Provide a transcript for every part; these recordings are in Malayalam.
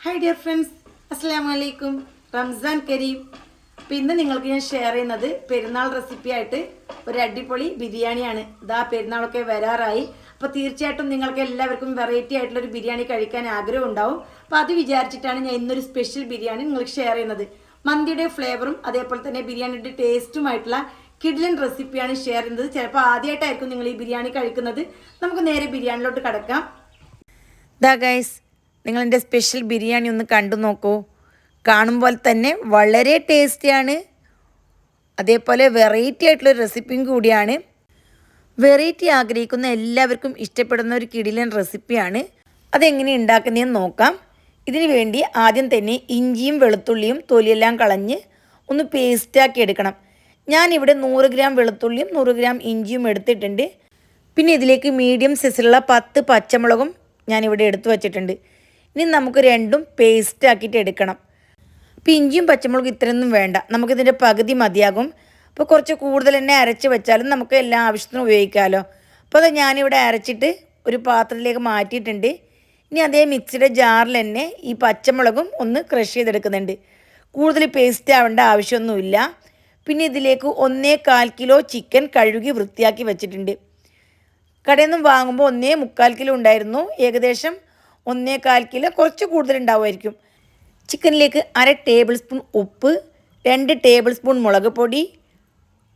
ഹായ് ഡിയർ ഫ്രണ്ട്സ് അസ്സാം വലൈക്കും റംസാൻ കരീം അപ്പം ഇന്ന് നിങ്ങൾക്ക് ഞാൻ ഷെയർ ചെയ്യുന്നത് പെരുന്നാൾ റെസിപ്പി ആയിട്ട് ഒരു അടിപൊളി ബിരിയാണിയാണ്. ഇതാ പെരുന്നാളൊക്കെ വരാറായി. അപ്പോൾ തീർച്ചയായിട്ടും നിങ്ങൾക്ക് എല്ലാവർക്കും വെറൈറ്റി ആയിട്ടുള്ള ഒരു ബിരിയാണി കഴിക്കാൻ ആഗ്രഹം ഉണ്ടാവും. അപ്പോൾ അത് വിചാരിച്ചിട്ടാണ് ഞാൻ ഇന്നൊരു സ്പെഷ്യൽ ബിരിയാണി നിങ്ങൾക്ക് ഷെയർ ചെയ്യുന്നത്. മന്തിയുടെ ഫ്ലേവറും അതേപോലെ തന്നെ ബിരിയാണിയുടെ ടേസ്റ്റുമായിട്ടുള്ള കിഡ്ലൻ റെസിപ്പിയാണ് ഷെയർ ചെയ്യുന്നത്. ചിലപ്പോൾ ആദ്യമായിട്ടായിരിക്കും നിങ്ങൾ ഈ ബിരിയാണി കഴിക്കുന്നത്. നമുക്ക് നേരെ ബിരിയാണിയിലോട്ട് കടക്കാം. ദാ ഗൈസ് നിങ്ങൾ എന്റെ സ്പെഷ്യൽ ബിരിയാണി ഒന്ന് കണ്ടു നോക്കൂ. കാണുമ്പോൾ തന്നെ വളരെ ടേസ്റ്റിയാണ് അതേപോലെ വെറൈറ്റി ആയിട്ടുള്ള റെസിപ്പിയും കൂടിയാണ്. വെറൈറ്റി ആഗ്രഹിക്കുന്ന എല്ലാവർക്കും ഇഷ്ടപ്പെടുന്ന ഒരു കിടിലൻ റെസിപ്പിയാണ് അതെങ്ങനെ ഉണ്ടാക്കുന്നതെന്ന് നോക്കാം. ഇതിനു വേണ്ടി ആദ്യം തന്നെ ഇഞ്ചിയും വെളുത്തുള്ളിയും തൊലിയെല്ലാം കളഞ്ഞ് ഒന്ന് പേസ്റ്റാക്കി എടുക്കണം. ഞാനിവിടെ നൂറ് ഗ്രാം വെളുത്തുള്ളിയും നൂറ് ഗ്രാം ഇഞ്ചിയും എടുത്തിട്ടുണ്ട്. പിന്നെ ഇതിലേക്ക് മീഡിയം സൈസിലുള്ള പത്ത് പച്ചമുളകും ഞാനിവിടെ എടുത്തു വച്ചിട്ടുണ്ട്. ഇനി നമുക്ക് രണ്ടും പേസ്റ്റ് ആക്കിയിട്ട് എടുക്കണം. അപ്പോൾ ഇഞ്ചിയും പച്ചമുളകും ഇത്രയൊന്നും വേണ്ട. നമുക്കിതിന്റെ പകുതി മതിയാകും. അപ്പോൾ കുറച്ച് കൂടുതൽ തന്നെ അരച്ച് വെച്ചാലും നമുക്ക് എല്ലാ ആവശ്യത്തിനും ഉപയോഗിക്കാമല്ലോ അപ്പോൾ അത് ഞാനിവിടെ അരച്ചിട്ട് ഒരു പാത്രത്തിലേക്ക് മാറ്റിയിട്ടുണ്ട്. ഇനി അതേ മിക്സിയുടെ ജാറിൽ തന്നെ ഈ പച്ചമുളകും ഒന്ന് ക്രഷ് ചെയ്തെടുക്കുന്നുണ്ട്. കൂടുതൽ പേസ്റ്റ് ആവേണ്ട ആവശ്യമൊന്നുമില്ല. പിന്നെ ഇതിലേക്ക് ഒന്നേ കാൽ കിലോ ചിക്കൻ കഴുകി വൃത്തിയാക്കി വെച്ചിട്ടുണ്ട്. കടയിൽ നിന്നും വാങ്ങുമ്പോൾ ഒന്നേ മുക്കാൽ കിലോ ഉണ്ടായിരുന്നു. ഏകദേശം ഒന്നേ കാൽ കിലോ കുറച്ച് കൂടുതലുണ്ടാവുമായിരിക്കും. ചിക്കനിലേക്ക് അര ടേബിൾ സ്പൂൺ ഉപ്പ് രണ്ട് ടേബിൾ സ്പൂൺ മുളക് പൊടി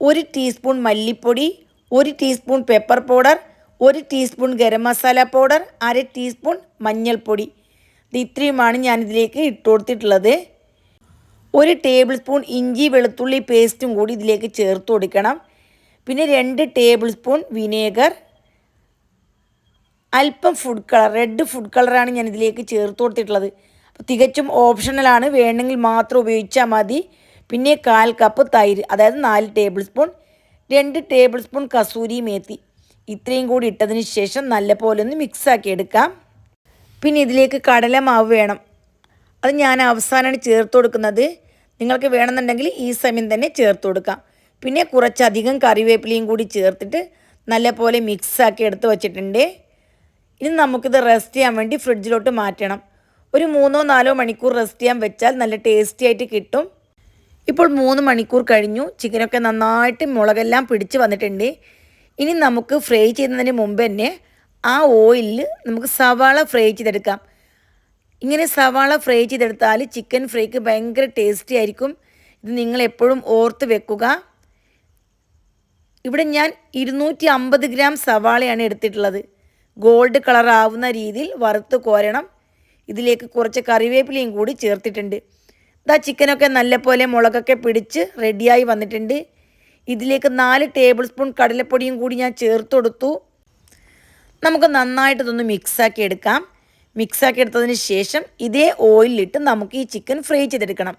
ഒരു ടീസ്പൂൺ മല്ലിപ്പൊടി ഒരു ടീസ്പൂൺ പെപ്പർ പൗഡർ ഒരു ടീസ്പൂൺ ഗരം മസാല പൗഡർ അര ടീസ്പൂൺ മഞ്ഞൾപ്പൊടി. ഇത് ഇത്രയുമാണ് ഞാനിതിലേക്ക് ഇട്ട് കൊടുത്തിട്ടുള്ളത്. ഒരു ടേബിൾ സ്പൂൺ ഇഞ്ചി വെളുത്തുള്ളി പേസ്റ്റും കൂടി ഇതിലേക്ക് ചേർത്ത് കൊടുക്കണം. പിന്നെ രണ്ട് ടേബിൾ സ്പൂൺ വിനേഗർ അല്പം ഫുഡ് കളർ റെഡ് ഫുഡ് കളറാണ് ഞാൻ ഇതിലേക്ക് ചേർത്ത് കൊടുത്തിട്ടുള്ളത്. അപ്പോൾ തികച്ചും ഓപ്ഷണലാണ് വേണമെങ്കിൽ മാത്രം ഉപയോഗിച്ചാൽ മതി. പിന്നെ കാൽ കപ്പ് തൈര് അതായത് നാല് ടേബിൾ സ്പൂൺ രണ്ട് ടേബിൾ സ്പൂൺ കസൂരി മേത്തി. ഇത്രയും കൂടി ഇട്ടതിന് ശേഷം നല്ലപോലെ ഒന്ന് മിക്സാക്കി എടുക്കാം. പിന്നെ ഇതിലേക്ക് കടലമാവ് വേണം. അത് ഞാൻ അവസാനമാണ് ചേർത്ത് കൊടുക്കുന്നത്. നിങ്ങൾക്ക് വേണമെന്നുണ്ടെങ്കിൽ ഈ സമയം തന്നെ ചേർത്ത് കൊടുക്കാം. പിന്നെ കുറച്ചധികം കറിവേപ്പിലയും കൂടി ചേർത്തിട്ട് നല്ലപോലെ മിക്സാക്കി എടുത്ത് വച്ചിട്ടുണ്ട്. ഇനി നമുക്കിത് റെസ്റ്റ് ചെയ്യാൻ വേണ്ടി ഫ്രിഡ്ജിലോട്ട് മാറ്റണം. ഒരു മൂന്നോ നാലോ മണിക്കൂർ റെസ്റ്റ് ചെയ്യാൻ വെച്ചാൽ നല്ല ടേസ്റ്റി ആയിട്ട് കിട്ടും. ഇപ്പോൾ മൂന്ന് മണിക്കൂർ കഴിഞ്ഞു. ചിക്കനൊക്കെ നന്നായിട്ട് മുളകെല്ലാം പിടിച്ച് വന്നിട്ടുണ്ട്. ഇനി നമുക്ക് ഫ്രൈ ചെയ്യുന്നതിന് മുമ്പ് തന്നെ ആ ഓയിലിൽ നമുക്ക് സവാള ഫ്രൈ ചെയ്തെടുക്കാം. ഇങ്ങനെ സവാള ഫ്രൈ ചെയ്തെടുത്താൽ ചിക്കൻ ഫ്രൈക്ക് ഭയങ്കര ടേസ്റ്റി ആയിരിക്കും. ഇത് നിങ്ങൾ എപ്പോഴും ഓർത്ത് വെക്കുക. ഇവിടെ ഞാൻ ഇരുന്നൂറ്റി അമ്പത് ഗ്രാം സവാളയാണ് എടുത്തിട്ടുള്ളത്. ഗോൾഡ് കളർ ആവുന്ന രീതിയിൽ വറുത്ത് കോരണം. ഇതിലേക്ക് കുറച്ച് കറിവേപ്പിലയും കൂടി ചേർത്തിട്ടുണ്ട്. ഇതാ ചിക്കനൊക്കെ നല്ലപോലെ മുളകൊക്കെ പിടിച്ച് റെഡിയായി വന്നിട്ടുണ്ട്. ഇതിലേക്ക് നാല് ടേബിൾ സ്പൂൺ കടലപ്പൊടിയും കൂടി ഞാൻ ചേർത്ത് കൊടുത്തു. നമുക്ക് നന്നായിട്ട് ഇതൊന്ന് മിക്സാക്കി എടുക്കാം. മിക്സാക്കി എടുത്തതിന് ശേഷം ഇതേ ഓയിലിട്ട് നമുക്ക് ഈ ചിക്കൻ ഫ്രൈ ചെയ്തെടുക്കണം.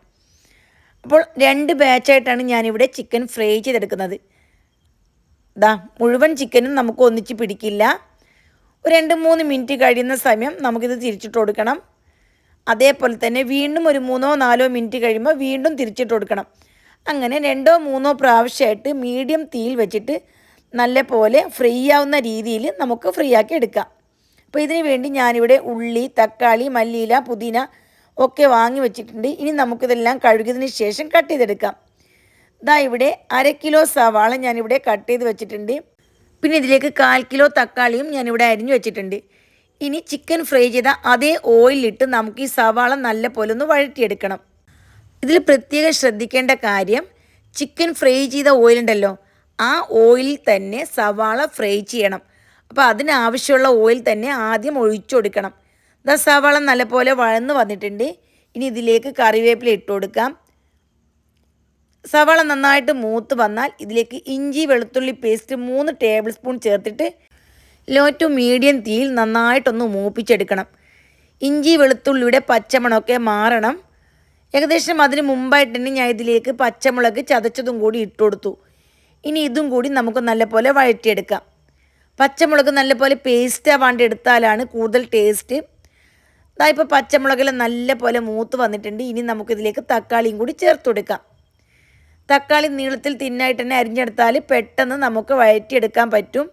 അപ്പോൾ രണ്ട് ബാച്ചായിട്ടാണ് ഞാനിവിടെ ചിക്കൻ ഫ്രൈ ചെയ്തെടുക്കുന്നത്. ദാ മുഴുവൻ ചിക്കനും നമുക്ക് ഒന്നിച്ച് പിടിക്കില്ല. ഒരു രണ്ട് മൂന്ന് മിനിറ്റ് കഴിയുന്ന സമയം നമുക്കിത് തിരിച്ചിട്ട് കൊടുക്കണം. അതേപോലെ തന്നെ വീണ്ടും ഒരു മൂന്നോ നാലോ മിനിറ്റ് കഴിയുമ്പോൾ വീണ്ടും തിരിച്ചിട്ട് കൊടുക്കണം. അങ്ങനെ രണ്ടോ മൂന്നോ പ്രാവശ്യമായിട്ട് മീഡിയം തീയിൽ വെച്ചിട്ട് നല്ല പോലെ ഫ്രൈ ആവുന്ന രീതിയിൽ നമുക്ക് ഫ്രീ ആക്കി എടുക്കാം. അപ്പോൾ ഇതിന് വേണ്ടി ഞാനിവിടെ ഉള്ളി തക്കാളി മല്ലിയില പുതിന ഒക്കെ വാങ്ങി വെച്ചിട്ടുണ്ട്. ഇനി നമുക്കിതെല്ലാം കഴുകിയതിന് ശേഷം കട്ട് ചെയ്തെടുക്കാം. ഇതാ ഇവിടെ അര കിലോ സവാള ഞാനിവിടെ കട്ട് ചെയ്ത് വെച്ചിട്ടുണ്ട്. പിന്നെ ഇതിലേക്ക് കാൽ കിലോ തക്കാളിയും ഞാനിവിടെ അരിഞ്ഞു വെച്ചിട്ടുണ്ട്. ഇനി ചിക്കൻ ഫ്രൈ ചെയ്ത അതേ ഓയിലിട്ട് നമുക്ക് ഈ സവാള നല്ല പോലെ ഒന്ന് വഴറ്റിയെടുക്കണം. ഇതിൽ പ്രത്യേകം ശ്രദ്ധിക്കേണ്ട കാര്യം ചിക്കൻ ഫ്രൈ ചെയ്ത ഓയിലുണ്ടല്ലോ ആ ഓയിലിൽ തന്നെ സവാള ഫ്രൈ ചെയ്യണം. അപ്പോൾ അതിനാവശ്യമുള്ള ഓയിൽ തന്നെ ആദ്യം ഒഴിച്ചു കൊടുക്കണം. ഇതാ സവാള നല്ലപോലെ വഴന്ന് വന്നിട്ടുണ്ട്. ഇനി ഇതിലേക്ക് കറിവേപ്പില ഇട്ട് കൊടുക്കാം. സവാള നന്നായിട്ട് മൂത്ത് വന്നാൽ ഇതിലേക്ക് ഇഞ്ചി വെളുത്തുള്ളി പേസ്റ്റ് മൂന്ന് ടേബിൾ സ്പൂൺ ചേർത്തിട്ട് ലോ ടു മീഡിയം തീയിൽ നന്നായിട്ടൊന്ന് മൂപ്പിച്ചെടുക്കണം. ഇഞ്ചി വെളുത്തുള്ളിയുടെ പച്ചമണമൊക്കെ മാറണം. ഏകദേശം അതിന് മുമ്പായിട്ട് തന്നെ ഞാൻ ഇതിലേക്ക് പച്ചമുളക് ചതച്ചതും കൂടി ഇട്ട് കൊടുത്തു. ഇനി ഇതും കൂടി നമുക്ക് നല്ലപോലെ വഴറ്റിയെടുക്കാം. പച്ചമുളക് നല്ലപോലെ പേസ്റ്റ് ആവാണ്ട് എടുത്താലാണ് കൂടുതൽ ടേസ്റ്റ് ഇതാ പച്ചമുളകിൽ നല്ലപോലെ മൂത്ത് വന്നിട്ടുണ്ട്. ഇനി നമുക്കിതിലേക്ക് തക്കാളിയും കൂടി ചേർത്ത് കൊടുക്കാം. തക്കാളി നീളത്തിൽ തിന്നായിട്ട് തന്നെ അരിഞ്ഞെടുത്താൽ പെട്ടെന്ന് നമുക്ക് വഴറ്റിയെടുക്കാൻ പറ്റും.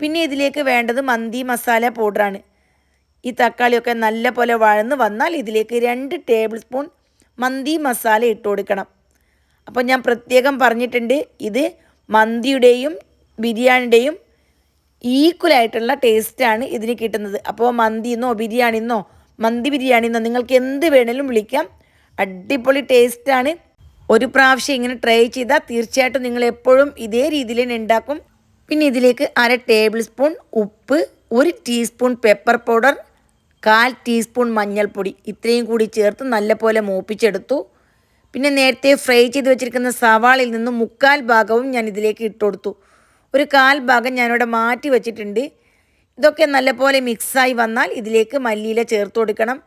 പിന്നെ ഇതിലേക്ക് വേണ്ടത് മന്തി മസാല പൗഡറാണ്. ഈ തക്കാളിയൊക്കെ നല്ല പോലെ വഴന്ന് വന്നാൽ ഇതിലേക്ക് രണ്ട് ടേബിൾ സ്പൂൺ മന്തി മസാല ഇട്ട് കൊടുക്കണം. അപ്പോൾ ഞാൻ പ്രത്യേകം പറഞ്ഞിട്ടുണ്ട് ഇത് മന്തിയുടെയും ബിരിയാണിയുടെയും ഈക്വലായിട്ടുള്ള ടേസ്റ്റാണ് ഇതിന് കിട്ടുന്നത്. അപ്പോൾ മന്തിന്നോ ബിരിയാണിന്നോ മന്തി ബിരിയാണിന്നോ നിങ്ങൾക്ക് എന്ത് വേണേലും വിളിക്കാം. അടിപൊളി ടേസ്റ്റാണ് ഒരു പ്രാവശ്യം ഇങ്ങനെ ട്രൈ ചെയ്താൽ തീർച്ചയായിട്ടും നിങ്ങൾ എപ്പോഴും ഇതേ രീതിയിൽ തന്നെ ഉണ്ടാക്കും. പിന്നെ ഇതിലേക്ക് അര ടേബിൾ സ്പൂൺ ഉപ്പ് ഒരു ടീസ്പൂൺ പെപ്പർ പൗഡർ കാൽ ടീസ്പൂൺ മഞ്ഞൾപ്പൊടി. ഇത്രയും കൂടി ചേർത്ത് നല്ലപോലെ മൂപ്പിച്ചെടുത്തു. പിന്നെ നേരത്തെ ഫ്രൈ ചെയ്ത് വെച്ചിരിക്കുന്ന സവാളിൽ നിന്ന് മുക്കാൽ ഭാഗവും ഞാൻ ഇതിലേക്ക് ഇട്ട് കൊടുത്തു. ഒരു കാൽ ഭാഗം ഞാനിവിടെ മാറ്റി വെച്ചിട്ടുണ്ട്. ഇതൊക്കെ നല്ലപോലെ മിക്സായി വന്നാൽ ഇതിലേക്ക് മല്ലിയില ചേർത്ത് കൊടുക്കണം.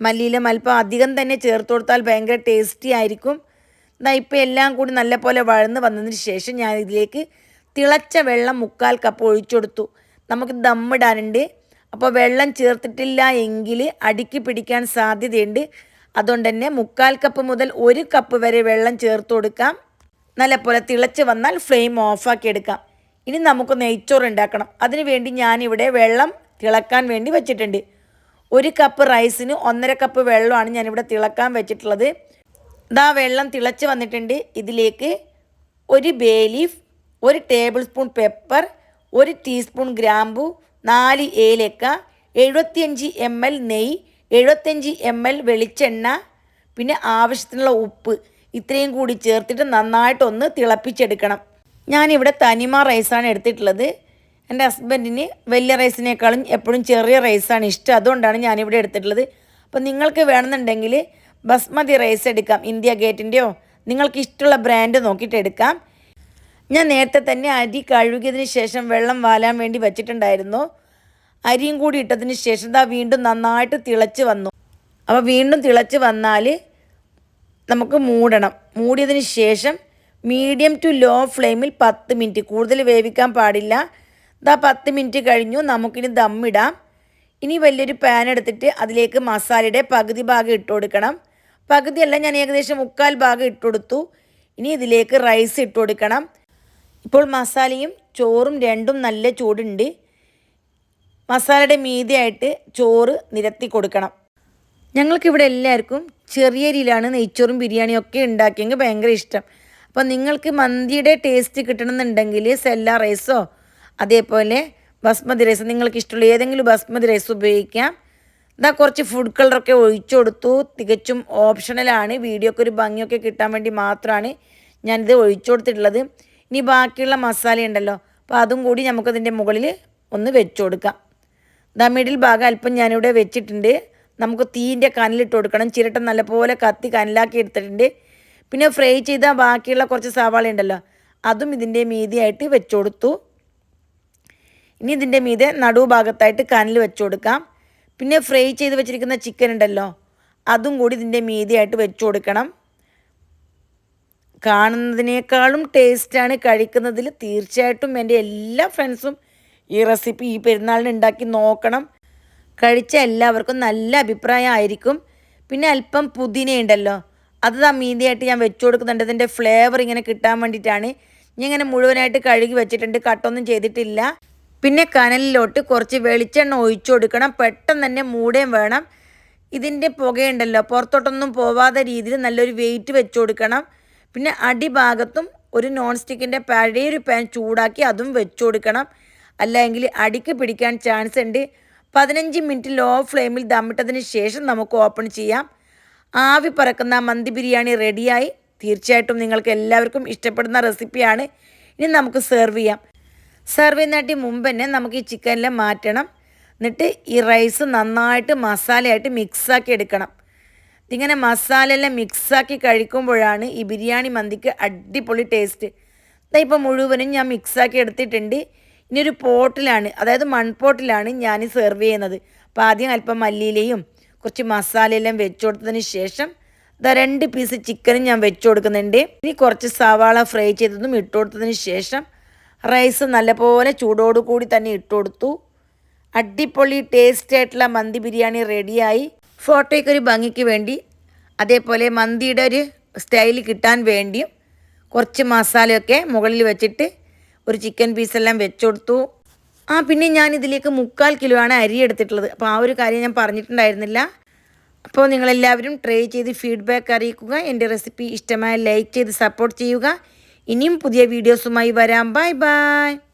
മല്ലിയില അല്പം അധികം തന്നെ ചേർത്ത് കൊടുത്താൽ ഭയങ്കര ടേസ്റ്റി ആയിരിക്കും. എന്നാൽ ഇപ്പോൾ എല്ലാം കൂടി നല്ലപോലെ വഴന്ന് വന്നതിന് ശേഷം ഞാൻ ഇതിലേക്ക് തിളച്ച വെള്ളം മുക്കാൽ കപ്പ് ഒഴിച്ചു കൊടുത്തു. നമുക്ക് ദമ്മിടാനുണ്ട് അപ്പോൾ വെള്ളം ചേർത്തിട്ടില്ല എങ്കിൽ അടുക്കി പിടിക്കാൻ സാധ്യതയുണ്ട്. അതുകൊണ്ട് തന്നെ മുക്കാൽ കപ്പ് മുതൽ ഒരു കപ്പ് വരെ വെള്ളം ചേർത്ത് കൊടുക്കാം. നല്ലപോലെ തിളച്ച് വന്നാൽ ഫ്ലെയിം ഓഫാക്കി എടുക്കാം. ഇനി നമുക്ക് നെയ്ച്ചോറ് ഉണ്ടാക്കണം. അതിനുവേണ്ടി ഞാനിവിടെ വെള്ളം തിളക്കാൻ വേണ്ടി വെച്ചിട്ടുണ്ട്. ഒരു കപ്പ് റൈസിന് ഒന്നര കപ്പ് വെള്ളമാണ് ഞാനിവിടെ തിളക്കാൻ വെച്ചിട്ടുള്ളത്. ഇതാ വെള്ളം തിളച്ച് വന്നിട്ടുണ്ട്. ഇതിലേക്ക് ഒരു ബേ ലീഫ് ഒരു ടേബിൾ സ്പൂൺ പെപ്പർ ഒരു ടീസ്പൂൺ ഗ്രാമ്പു നാല് ഏലക്ക എഴുപത്തിയഞ്ച് എം എൽ നെയ്യ് എഴുപത്തഞ്ച് എം എൽ വെളിച്ചെണ്ണ പിന്നെ ആവശ്യത്തിനുള്ള ഉപ്പ്. ഇത്രയും കൂടി ചേർത്തിട്ട് നന്നായിട്ടൊന്ന് തിളപ്പിച്ചെടുക്കണം. ഞാനിവിടെ തനിമ റൈസാണ് എടുത്തിട്ടുള്ളത്. എന്റെ ഹസ്ബൻഡിന് വലിയ റൈസിനേക്കാളും എപ്പോഴും ചെറിയ റൈസാണ് ഇഷ്ടം. അതുകൊണ്ടാണ് ഞാനിവിടെ എടുത്തിട്ടുള്ളത്. അപ്പം നിങ്ങൾക്ക് വേണമെന്നുണ്ടെങ്കിൽ ബസ്മതി റൈസ് എടുക്കാം. ഇന്ത്യ ഗേറ്റിന്റെയോ നിങ്ങൾക്ക് ഇഷ്ടമുള്ള ബ്രാൻഡ് നോക്കിയിട്ട് എടുക്കാം. ഞാൻ നേരത്തെ തന്നെ അരി കഴുകിയതിന് ശേഷം വെള്ളം വാലാൻ വേണ്ടി വെച്ചിട്ടുണ്ടായിരുന്നു. അരിയും കൂടി ഇട്ടതിന് ശേഷം ദാ വീണ്ടും നന്നായിട്ട് തിളച്ച് വന്നു. അപ്പോൾ വീണ്ടും തിളച്ച് വന്നാൽ നമുക്ക് മൂടണം. മൂടിയതിന് ശേഷം മീഡിയം ടു ലോ ഫ്ലെയിമിൽ പത്ത് മിനിറ്റ് കൂടുതൽ വേവിക്കാൻ പാടില്ല. ഇതാ പത്ത് മിനിറ്റ് കഴിഞ്ഞു. നമുക്കിനി ദമ്മിടാം ഇനി വലിയൊരു പാൻ എടുത്തിട്ട് അതിലേക്ക് മസാലയുടെ പകുതി ഭാഗം ഇട്ട് കൊടുക്കണം. പകുതിയല്ല ഞാൻ ഏകദേശം മുക്കാൽ ഭാഗം ഇട്ട് കൊടുത്തു ഇനി ഇതിലേക്ക് റൈസ് ഇട്ട് കൊടുക്കണം. ഇപ്പോൾ മസാലയും ചോറും രണ്ടും നല്ല ചൂടുണ്ട്. മസാലയുടെ മീതിയായിട്ട് ചോറ് നിരത്തി കൊടുക്കണം. ഞങ്ങൾക്കിവിടെ എല്ലാവർക്കും ചെറിയ രീതിയിലാണ് നെയ്ച്ചോറും ബിരിയാണിയും ഒക്കെ ഉണ്ടാക്കിയെങ്കിൽ ഭയങ്കര ഇഷ്ടം. അപ്പോൾ നിങ്ങൾക്ക് മന്തിയുടെ ടേസ്റ്റ് കിട്ടണമെന്നുണ്ടെങ്കിൽ സെല്ല റൈസോ അതേപോലെ ബസ്മതി റൈസ് നിങ്ങൾക്ക് ഇഷ്ടമുള്ള ഏതെങ്കിലും ബസ്മതി റൈസ് ഉപയോഗിക്കാം. ഇതാ കുറച്ച് ഫുഡ് കളറൊക്കെ ഒഴിച്ചു കൊടുത്തു. തികച്ചും ഓപ്ഷണലാണ് വീഡിയോക്ക് ഒരു ഭംഗിയൊക്കെ കിട്ടാൻ വേണ്ടി മാത്രമാണ് ഞാനിത് ഒഴിച്ചു കൊടുത്തിട്ടുള്ളത്. ഇനി ബാക്കിയുള്ള മസാല ഉണ്ടല്ലോ. അപ്പോൾ അതും കൂടി നമുക്കതിന്റെ മുകളിൽ ഒന്ന് വെച്ച് കൊടുക്കാം. ദാ മിഡിൽ ഭാഗം അല്പം ഞാനിവിടെ വെച്ചിട്ടുണ്ട്. നമുക്ക് തീന്റെ കനലിട്ട് കൊടുക്കണം. ചിരട്ട നല്ലപോലെ കത്തി കനലാക്കി എടുത്തിട്ടുണ്ട്. പിന്നെ ഫ്രൈ ചെയ്ത ബാക്കിയുള്ള കുറച്ച് സവാള ഉണ്ടല്ലോ. അതും ഇതിന്റെ മീതിയായിട്ട് വെച്ച് കൊടുത്തു. ഇനി ഇതിന്റെ മീതെ നടുഭാഗത്തായിട്ട് കനൽ വെച്ച് കൊടുക്കാം. പിന്നെ ഫ്രൈ ചെയ്ത് വെച്ചിരിക്കുന്ന ചിക്കൻ ഉണ്ടല്ലോ അതും കൂടി ഇതിന്റെ മീതിയായിട്ട് വെച്ച് കൊടുക്കണം. കാണുന്നതിനേക്കാളും ടേസ്റ്റാണ് കഴിക്കുന്നതിൽ തീർച്ചയായിട്ടും എന്റെ എല്ലാ ഫ്രണ്ട്സും ഈ റെസിപ്പി ഈ പെരുന്നാളിന് ഉണ്ടാക്കി നോക്കണം. കഴിച്ച എല്ലാവർക്കും നല്ല അഭിപ്രായമായിരിക്കും പിന്നെ അല്പം പുതിന ഉണ്ടല്ലോ അത് ആ മീതിയായിട്ട് ഞാൻ വെച്ചു കൊടുക്കുന്നുണ്ട്. അതിന്റെ ഫ്ലേവർ ഇങ്ങനെ കിട്ടാൻ വേണ്ടിയിട്ടാണ്. ഞാൻ ഇങ്ങനെ മുഴുവനായിട്ട് കഴുകി വെച്ചിട്ടുണ്ട് കട്ടൊന്നും ചെയ്തിട്ടില്ല. പിന്നെ കനലിലോട്ട് കുറച്ച് വെളിച്ചെണ്ണ ഒഴിച്ചു കൊടുക്കണം. പെട്ടെന്ന് തന്നെ മൂടേം വേണം. ഇതിന്റെ പുകയുണ്ടല്ലോ. പുറത്തോട്ടൊന്നും പോവാത്ത രീതിയിൽ നല്ലൊരു വെയിറ്റ് വെച്ചു കൊടുക്കണം. പിന്നെ അടിഭാഗത്തും ഒരു നോൺ സ്റ്റിക്കിന്റെ പഴയൊരു പാൻ ചൂടാക്കി അതും വെച്ചു കൊടുക്കണം. അല്ലെങ്കിൽ അടിക്ക് പിടിക്കാൻ ചാൻസ് ഉണ്ട്. പതിനഞ്ച് മിനിറ്റ് ലോ ഫ്ലെയിമിൽ ദമ്മിട്ടതിന് ശേഷം നമുക്ക് ഓപ്പൺ ചെയ്യാം. ആവി പറക്കുന്ന മന്തി ബിരിയാണി റെഡിയായി തീർച്ചയായിട്ടും നിങ്ങൾക്ക് എല്ലാവർക്കും ഇഷ്ടപ്പെടുന്ന റെസിപ്പിയാണ് ഇനി നമുക്ക് സെർവ് ചെയ്യാം. സെർവ് ചെയ്യുന്നതിനായിട്ട് മുമ്പ് തന്നെ നമുക്ക് ഈ ചിക്കനിൽ മാറ്റണം. എന്നിട്ട് ഈ റൈസ് നന്നായിട്ട് മസാലയായിട്ട് മിക്സാക്കി എടുക്കണം. ഇതിങ്ങനെ മസാലയെല്ലാം മിക്സാക്കി കഴിക്കുമ്പോഴാണ് ഈ ബിരിയാണി മന്തിക്ക് അടിപൊളി ടേസ്റ്റ് ഇപ്പോൾ മുഴുവനും ഞാൻ മിക്സാക്കി എടുത്തിട്ടുണ്ട്. ഇനി ഒരു പോട്ടിലാണ് അതായത് മൺപോട്ടിലാണ് ഞാൻ സെർവ് ചെയ്യുന്നത്. അപ്പോൾ ആദ്യം അല്പം മല്ലിയിലയും കുറച്ച് മസാലയെല്ലാം വെച്ചു കൊടുത്തതിന് ശേഷം ഇതാ രണ്ട് പീസ് ചിക്കനും ഞാൻ വെച്ചു കൊടുക്കുന്നുണ്ട്. ഇനി കുറച്ച് സവാള ഫ്രൈ ചെയ്തതും ഇട്ട് കൊടുത്തതിന് ശേഷം റൈസ് നല്ലപോലെ ചൂടോടുകൂടി തന്നെ ഇട്ടുകൊടുത്തു അടിപൊളി ടേസ്റ്റ് ആയിട്ടുള്ള മന്തി ബിരിയാണി റെഡിയായി ഫോട്ടോയ്ക്ക് ഒരു ഭംഗിക്ക് വേണ്ടി അതേപോലെ മന്തിയുടെ ഒരു സ്റ്റൈൽ കിട്ടാൻ വേണ്ടിയും കുറച്ച് മസാലയൊക്കെ മുകളിൽ വെച്ചിട്ട് ഒരു ചിക്കൻ പീസെല്ലാം വെച്ചുകൊടുത്തു ആ പിന്നെ ഞാൻ ഇതിലേക്ക് മുക്കാൽ കിലോ ആണ് അരി എടുത്തിട്ടുള്ളത്. അപ്പോൾ ആ ഒരു കാര്യം ഞാൻ പറഞ്ഞിട്ടുണ്ടായിരുന്നില്ല. അപ്പോൾ നിങ്ങളെല്ലാവരും ട്രൈ ചെയ്ത് ഫീഡ്ബാക്ക് അറിയിക്കുക. എന്റെ റെസിപ്പി ഇഷ്ടമായ ലൈക്ക് ചെയ്ത് സപ്പോർട്ട് ചെയ്യുക. ഇനിയും പുതിയ വീഡിയോസുമായി വരാം. Bye bye.